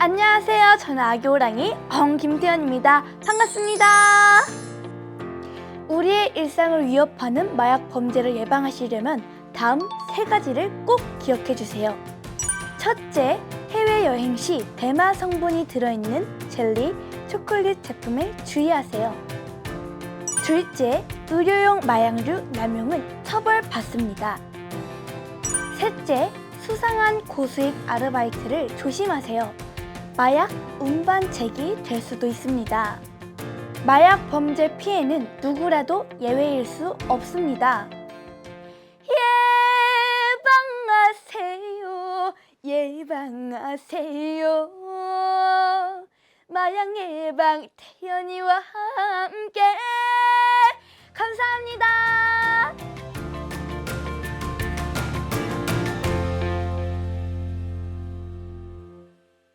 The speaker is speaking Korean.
안녕하세요. 저는 아기 호랑이 엉김태현입니다. 반갑습니다. 우리의 일상을 위협하는 마약 범죄를 예방하시려면 다음 세 가지를 꼭 기억해 주세요. 첫째, 해외여행 시 대마 성분이 들어있는 젤리, 초콜릿 제품에 주의하세요. 둘째, 의료용 마약류 남용은 처벌받습니다. 셋째, 수상한 고수익 아르바이트를 조심하세요. 마약 운반책이 될 수도 있습니다. 마약 범죄 피해는 누구라도 예외일 수 없습니다. 예방하세요. 예방하세요. 마약 예방 태연이와 함께.